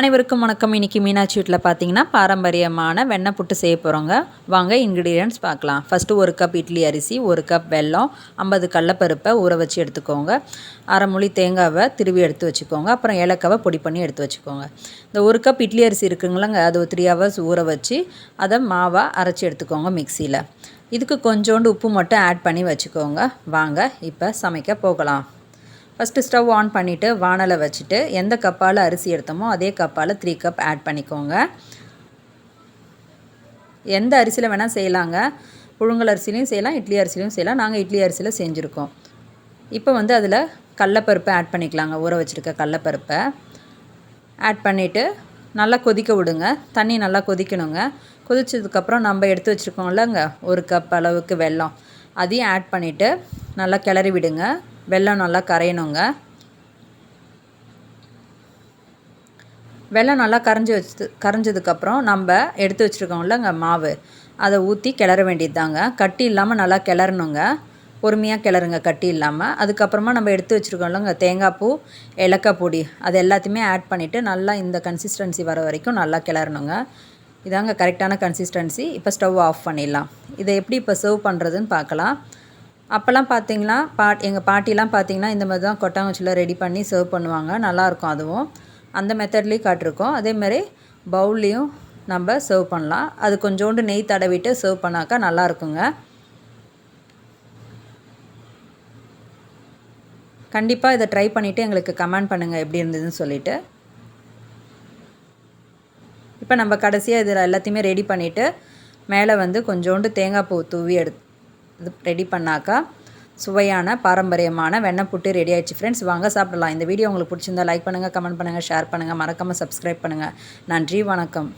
அனைவருக்கும் வணக்கம். இன்றைக்கி மீனாட்சி வீட்டில் பார்த்தீங்கன்னா பாரம்பரியமான வெண்ணெய் புட்டு செய்ய போகிறோங்க வாங்க இன்க்ரீடியன்ட்ஸ் பார்க்கலாம் ஃபஸ்ட்டு ஒரு கப் இட்லி அரிசி ஒரு கப் வெல்லம் ஐம்பது கடலப்பருப்பை ஊற வச்சு எடுத்துக்கோங்க. அரை மொழி தேங்காவை திருவி எடுத்து வச்சுக்கோங்க. அப்புறம் ஏலக்காவை பொடி பண்ணி எடுத்து வச்சுக்கோங்க. இந்த ஒரு கப் இட்லி அரிசி இருக்குங்களங்க அது ஒரு த்ரீ ஹவர்ஸ் ஊற வச்சு அதை மாவாக அரைச்சி எடுத்துக்கோங்க மிக்சியில். இதுக்கு கொஞ்சோண்டு உப்பு மட்டும் ஆட் பண்ணி வச்சுக்கோங்க. வாங்க இப்போ சமைக்க போகலாம். ஃபஸ்ட்டு ஸ்டவ் ஆன் பண்ணிவிட்டு வானலை வச்சுட்டு எந்த கப்பால் அரிசி எடுத்தோமோ அதே கப்பால் த்ரீ கப் ஆட் பண்ணிக்கோங்க. எந்த அரிசியில் வேணால் செய்யலாங்க. புழுங்கல் அரிசிலையும் செய்யலாம் இட்லி அரிசிலையும் செய்யலாம். நாங்கள் இட்லி அரிசியில் செஞ்சுருக்கோம். இப்போ வந்து அதில் கடலப்பருப்பை ஆட் பண்ணிக்கலாங்க. ஊற வச்சுருக்க கடலப்பருப்பை ஆட் பண்ணிவிட்டு நல்லா கொதிக்க விடுங்க. தண்ணி நல்லா கொதிக்கணுங்க. கொதிச்சதுக்கப்புறம் நம்ம எடுத்து வச்சுருக்கோம்லங்க ஒரு கப் அளவுக்கு வெல்லம். அதையும் ஆட் பண்ணிவிட்டு நல்லா கிளறி விடுங்க. வெள்ளம் நல்லா கரையணுங்க. வெல்லம் நல்லா கரைஞ்சி வச்சு கரைஞ்சதுக்கப்புறம் நம்ம எடுத்து வச்சுருக்கோம்லங்க மாவு அதை ஊற்றி கிளற வேண்டியது தாங்க கட்டி இல்லாமல் நல்லா கிளறணுங்க. பொறுமையாக கிளறுங்க கட்டி இல்லாமல் அதுக்கப்புறமா நம்ம எடுத்து வச்சுருக்கோம்லங்க தேங்காய் பூ ஏலக்காய் பொடி அது எல்லாத்தையுமே ஆட் பண்ணிவிட்டு நல்லா இந்த கன்சிஸ்டன்சி வர வரைக்கும் நல்லா கிளறணுங்க. இதாங்க கரெக்டான கன்சிஸ்டன்சி இப்போ ஸ்டவ் ஆஃப் பண்ணிடலாம். இதை எப்படி இப்போ சர்வ் பண்ணுறதுன்னு பார்க்கலாம். அப்போல்லாம் பார்த்தீங்கன்னா பாட் எங்கள் பாட்டிலாம் பார்த்தீங்கன்னா இந்த மாதிரி தான் கொட்டாங்குச்சியில் ரெடி பண்ணி சர்வ் பண்ணுவாங்க. நல்லாயிருக்கும் அதுவும். அந்த மெத்தட்லேயும் காட்டிருக்கோம். அதேமாதிரி பவுல்லையும் நம்ம சர்வ் பண்ணலாம். அது கொஞ்சோண்டு நெய் தடவிட்டு சர்வ் பண்ணாக்கா நல்லாயிருக்குங்க. கண்டிப்பாக இதை ட்ரை பண்ணிவிட்டு எங்களுக்கு கமெண்ட் பண்ணுங்கள் எப்படி இருந்ததுன்னு சொல்லிவிட்டு இப்போ நம்ம கடைசியாக இதில் எல்லாத்தையுமே ரெடி பண்ணிவிட்டு மேலே வந்து கொஞ்சோண்டு தேங்காய் பூ தூவி எடுத்து இது ரெடி பண்ணாக்கா சுவையான பாரம்பரியமான வெண்ணப்புட்டு ரெடி ஆயிடுச்சு ஃப்ரெண்ட்ஸ் வாங்க சாப்பிடலாம். இந்த வீடியோ உங்களுக்கு பிடிச்சிருந்தா லைக் பண்ணுங்கள் கமெண்ட் பண்ணுங்கள் ஷேர் பண்ணுங்கள் மறக்காமல் சப்ஸ்கிரைப் பண்ணுங்கள் நன்றி வணக்கம்.